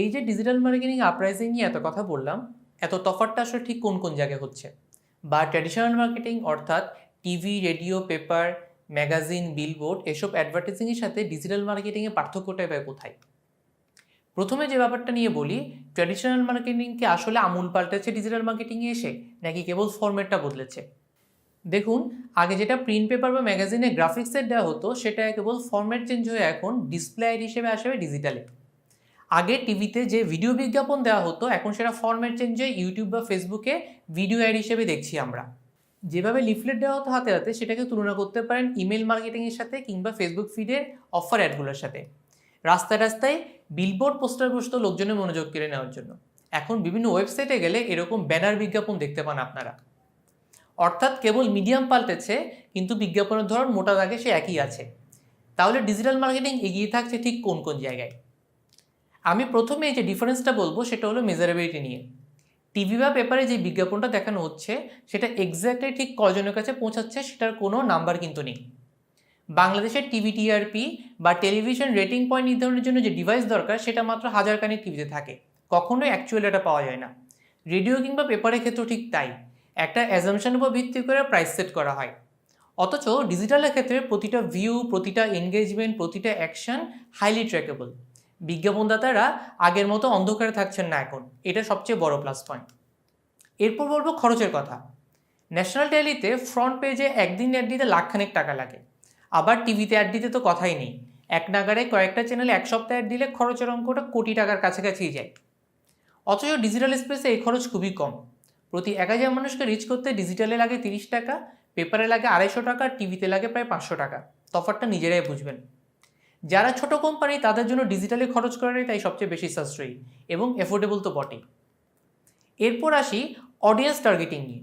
এই যে digital marketing uprising নিয়ে এত কথা বললাম, এত তফাৎটা আসলে ঠিক কোন কোন জায়গায় হচ্ছে? বা ট্র্যাডিশনাল মার্কেটিং অর্থাৎ TV radio paper magazine billboard এসব অ্যাডভার্টাইজিংয়ের সাথে ডিজিটাল মার্কেটিংয়ের পার্থক্যটা এবার কোথায়? প্রথমে যে ব্যাপারটা নিয়ে বলি ট্র্যাডিশনাল মার্কেটিংকে আসলে আমূল পাল্টেছে ডিজিটাল মার্কেটিংয়ে এসে, নাকি কেবল ফরম্যাটটা বদলেছে? দেখুন, আগে যেটা প্রিন্ট পেপার বা ম্যাগাজিনে গ্রাফিক্সের দেওয়া হতো, সেটা কেবল ফরম্যাট চেঞ্জ হয়ে এখন ডিসপ্লে হিসেবে আসবে ডিজিটালে আগে টিভিতে যে ভিডিও বিজ্ঞাপন দেওয়া হতো, এখন সেটা ফরম্যাট চেঞ্জ ইউটিউব বা ফেসবুকে ভিডিও অ্যাড হিসেবে দেখছি আমরা। যেভাবে লিফলেট দেওয়া হতো হাতে হাতে, সেটাকে তুলনা করতে পারেন ইমেল মার্কেটিংয়ের সাথে কিংবা ফেসবুক ফিডের অফার অ্যাডগুলোর সাথে। রাস্তায় রাস্তায় বিলবোর্ড পোস্টার বসত লোকজনের মনোযোগ কেড়ে নেওয়ার জন্য। এখন বিভিন্ন ওয়েবসাইটে গেলে এরকম ব্যানার বিজ্ঞাপন দেখতে পান আপনারা। অর্থাৎ কেবল মিডিয়াম পাল্টেছে, কিন্তু বিজ্ঞাপনের ধরন মোটা দাগে সে একই আছে। তাহলে ডিজিটাল মার্কেটিং এগিয়ে থাকছে ঠিক কোন কোন জায়গায়? আমি প্রথমে যে ডিফারেন্সটা বলব সেটা হলো মেজারেবিলিটি নিয়ে। টিভি বা পেপারে যে বিজ্ঞাপনটা দেখানো হচ্ছে, সেটা এক্স্যাক্টলি ঠিক কজনের কাছে পৌঁছাচ্ছে সেটার কোনো নাম্বার কিন্তু নেই। বাংলাদেশের টিভি টিআরপি বা টেলিভিশন রেটিং পয়েন্ট নির্ধারণের জন্য যে ডিভাইস দরকার, সেটা মাত্র হাজার কানের টিভিতে থাকে। কখনোই অ্যাকচুয়াল এটা পাওয়া যায় না। রেডিও কিংবা পেপারের ক্ষেত্রেও ঠিক তাই। একটা অ্যাজামশনের উপর ভিত্তি করে প্রাইস সেট করা হয়। অথচ ডিজিটালের ক্ষেত্রে প্রতিটা ভিউ প্রতিটা এনগেজমেন্ট প্রতিটা অ্যাকশন হাইলি ট্র্যাকেবল বিজ্ঞাপনদাতারা আগের মতো অন্ধকারে থাকছেন না এখন। এটা সবচেয়ে বড় প্লাস পয়েন্ট এরপর বলব খরচের কথা। ন্যাশনাল টেলিতে ফ্রন্ট পেজে একদিন অ্যাড দিতে লাখখানেক টাকা লাগে। আবার টিভিতে অ্যাড দিতে তো কথাই নেই। এক নাগারে কয়েকটা চ্যানেলে এক সপ্তাহ অ্যাড দিলে খরচের অঙ্কটা কোটি টাকার কাছাকাছিই যায়। অথচ ডিজিটাল স্পেসে এই খরচ খুবই কম। প্রতি এক হাজার মানুষকে রিচ করতে ডিজিটালে লাগে তিরিশ টাকা পেপারে লাগে আড়াইশো টাকা টিভিতে লাগে প্রায় পাঁচশো টাকা। তফারটা নিজেরাই বুঝবেন। যারা ছোট কোম্পানি তাদের জন্য ডিজিটালি খরচ করাটাই তাই সবচেয়ে বেশি সাশ্রয়ী এবং এফোর্ডেবল তো বটেই। এরপর আসি অডিয়েন্স টার্গেটিং নিয়ে।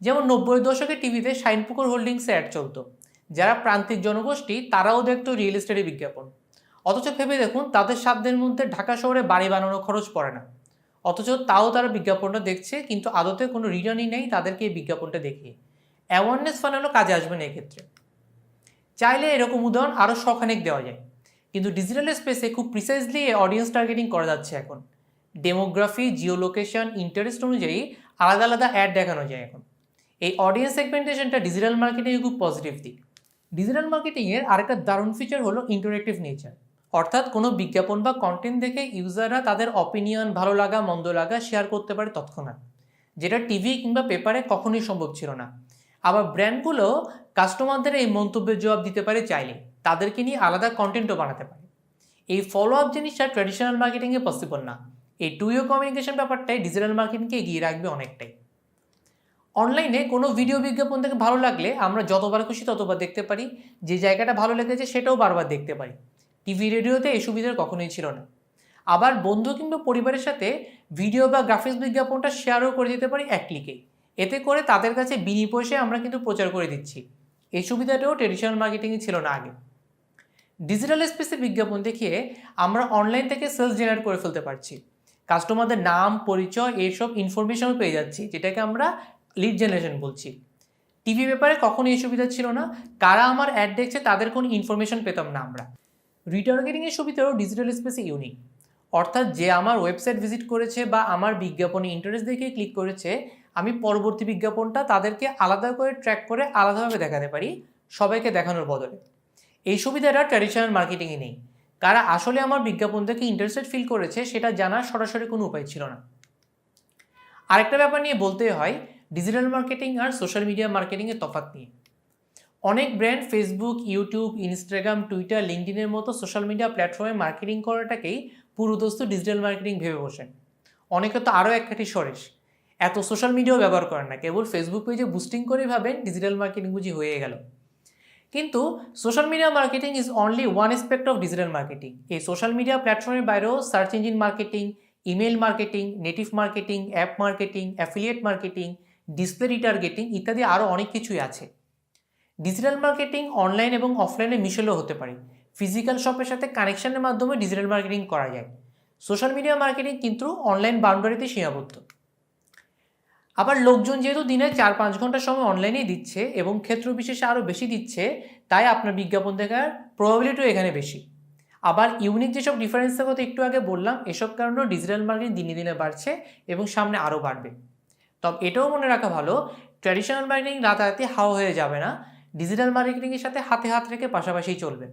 যেমন নব্বই দশকে টিভিতে শাইনপুকুর হোল্ডিংসে অ্যাড চলতো। যারা প্রান্তিক জনগোষ্ঠী, তারাও দেখতো রিয়েল এস্টেটের বিজ্ঞাপন। অথচ ভেবে দেখুন, তাদের সাধ্যের মধ্যে ঢাকা শহরে বাড়ি বানানো খরচ পড়ে না। অথচ তাও তারা বিজ্ঞাপনটা দেখছে, কিন্তু আদতে কোনো রিটার্নই নেই তাদেরকে এই বিজ্ঞাপনটা দেখিয়ে অ্যাওয়ারনেস ফানানো কাজে আসবে না এক্ষেত্রে। চাইলে এরকম উদাহরণ আরও শখানেক দেওয়া যায়। কিন্তু ডিজিটাল স্পেসে খুব প্রিসাইজলি অডিয়েন্স টার্গেটিং করা যাচ্ছে এখন। ডেমোগ্রাফি জিও লোকেশন ইন্টারেস্ট অনুযায়ী আলাদা আলাদা অ্যাড দেখানো যায় এখন। এই অডিয়েন্স সেগমেন্টেশনটা ডিজিটাল মার্কেটিংয়ে খুব পজিটিভ দিক। ডিজিটাল মার্কেটিংয়ের আরেকটা দারুণ ফিচার হলো ইন্টারেক্টিভ নেচার অর্থাৎ কোনো বিজ্ঞাপন বা কন্টেন্ট দেখে ইউজাররা তাদের অপিনিয়ন ভালো লাগা, মন্দ লাগা শেয়ার করতে পারে তৎক্ষণাৎ। যেটা টিভি কিংবা পেপারে কখনোই সম্ভব ছিল না। আবার ব্র্যান্ডগুলো কাস্টমারদের এই মন্তব্যের জবাব দিতে পারে চাইলে। তাদেরকে নিয়ে আলাদা কন্টেন্টও বানাতে পারে। এই ফলো আপ জিনিসটা ট্র্যাডিশনাল মার্কেটিংয়ে পসিবল না। এই টু ইয়ে কমিউনিকেশন ব্যাপারটাই ডিজিটাল মার্কেটিংকে এগিয়ে রাখবে অনেকটাই। অনলাইনে কোনো ভিডিও বিজ্ঞাপন থেকে ভালো লাগলে আমরা যতবার খুশি ততবার দেখতে পারি। যে জায়গাটা ভালো লেগেছে সেটাও বারবার দেখতে পারি। টিভি রেডিওতে এই সুবিধার কখনোই ছিল না। আবার বন্ধু কিংবা পরিবারের সাথে ভিডিও বা গ্রাফিক্স বিজ্ঞাপনটা শেয়ারও করে দিতে পারি এক ক্লিকে এতে করে তাদের কাছে বিনি পয়সায় আমরা কিন্তু প্রচার করে দিচ্ছি। এই সুবিধাটাও ট্রেডিশনাল মার্কেটিংয়ে ছিল না আগে। ডিজিটাল স্পেসে বিজ্ঞাপন দেখিয়ে আমরা অনলাইন থেকে সেলস জেনারেট করে ফেলতে পারছি। কাস্টমারদের নাম, পরিচয়, এইসব ইনফরমেশনও পেয়ে যাচ্ছি, যেটাকে আমরা লিড জেনারেশন বলছি। টিভি পেপারে কখনো এই সুবিধা ছিল না। কারা আমার অ্যাড দেখছে তাদের কোনো ইনফরমেশন পেতাম না আমরা। রিটার্গেটিংয়ের সুবিধাও ডিজিটাল স্পেসে ইউনিক অর্থাৎ যে আমার ওয়েবসাইট ভিজিট করেছে বা আমার বিজ্ঞাপনে ইন্টারেস্ট দেখে ক্লিক করেছে, আমি পরবর্তী বিজ্ঞাপনটা তাদেরকে আলাদা করে ট্র্যাক করে আলাদাভাবে দেখাতে পারি সবাইকে দেখানোর বদলে। এই সুবিধাটা ট্র্যাডিশনাল মার্কেটিংয়ে নেই। কারা আসলে আমার বিজ্ঞাপন থেকে ইন্টারেস্টেড ফিল করেছে সেটা জানার সরাসরি কোনো উপায় ছিল না। আরেকটা ব্যাপার নিয়ে বলতে হয় ডিজিটাল মার্কেটিং আর সোশ্যাল মিডিয়া মার্কেটিংয়ের তফাৎ নিয়ে। অনেক brand Facebook YouTube Instagram Twitter লিঙ্কডিনের মতো সোশ্যাল মিডিয়া প্ল্যাটফর্মে মার্কেটিং করাটাকেই পুরোদস্ত ডিজিটাল মার্কেটিং ভেবে বসেন। অনেকে তো আরও এক কাঠি সরেস এত সোশ্যাল মিডিয়াও ব্যবহার করেন না, কেবল ফেসবুক পেজে বুস্টিং করেই ভাবেন ডিজিটাল মার্কেটিং বুঝি হয়ে গেল। কিন্তু social media marketing is only one aspect of digital marketing এই সোশ্যাল মিডিয়া প্ল্যাটফর্মের বাইরেও search engine marketing email marketing native marketing app marketing affiliate marketing display retargeting ইত্যাদি আরও অনেক কিছুই আছে। ডিজিটাল মার্কেটিং অনলাইন এবং অফলাইনে মিশেলও হতে পারে। ফিজিক্যাল শপের সাথে কানেকশনের মাধ্যমে ডিজিটাল মার্কেটিং করা যায়। সোশ্যাল মিডিয়া মার্কেটিং কিন্তু অনলাইন বাউন্ডারিতে সীমাবদ্ধ। আবার লোকজন যেহেতু দিনে চার পাঁচ ঘণ্টা সময় অনলাইনেই দিচ্ছে এবং ক্ষেত্র বিশেষে আরও বেশি দিচ্ছে, তাই আপনার বিজ্ঞাপন দেখার প্রবাবিলিটিও এখানে বেশি। আবার ইউনিক যেসব ডিফারেন্সের কথা একটু আগে বললাম, এসব কারণেও ডিজিটাল মার্কেটিং দিনে দিনে বাড়ছে এবং সামনে আরও বাড়বে। তবে এটাও মনে রাখা ভালো ট্র্যাডিশনাল মার্কেটিং রাতারাতি হাওয়া হয়ে যাবে না ডিজিটাল মার্কেটিংয়ের সাথে হাতে হাত রেখে পাশাপাশি চলবে।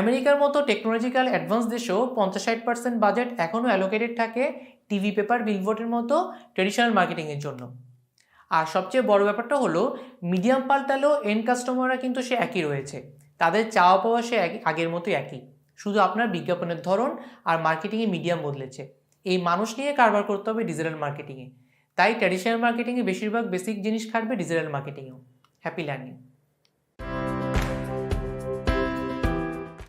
আমেরিকার মতো টেকনোলজিক্যাল অ্যাডভান্স দেশেও পঞ্চাশ ষাট পার্সেন্ট বাজেট এখনও অ্যালোকেটেড থাকে টিভি পেপার বিলবোর্ডের মতো ট্র্যাডিশনাল মার্কেটিংয়ের জন্য। আর সবচেয়ে বড় ব্যাপারটা হলো মিডিয়াম পাল্টালেও এন্ড কাস্টমাররা কিন্তু সে একই রয়েছে। তাদের চাওয়া পাওয়া সে আগের মতোই একই। শুধু আপনার বিজ্ঞাপনের ধরন আর মার্কেটিংয়ে মিডিয়াম বদলেছে। এই মানুষ নিয়ে কারবার করতে হবে ডিজিটাল মার্কেটিংয়ে তাই ট্র্যাডিশনাল মার্কেটিংয়ে বেশিরভাগ বেসিক জিনিস খাটবে ডিজিটাল মার্কেটিংয়েও হ্যাপি লার্নিং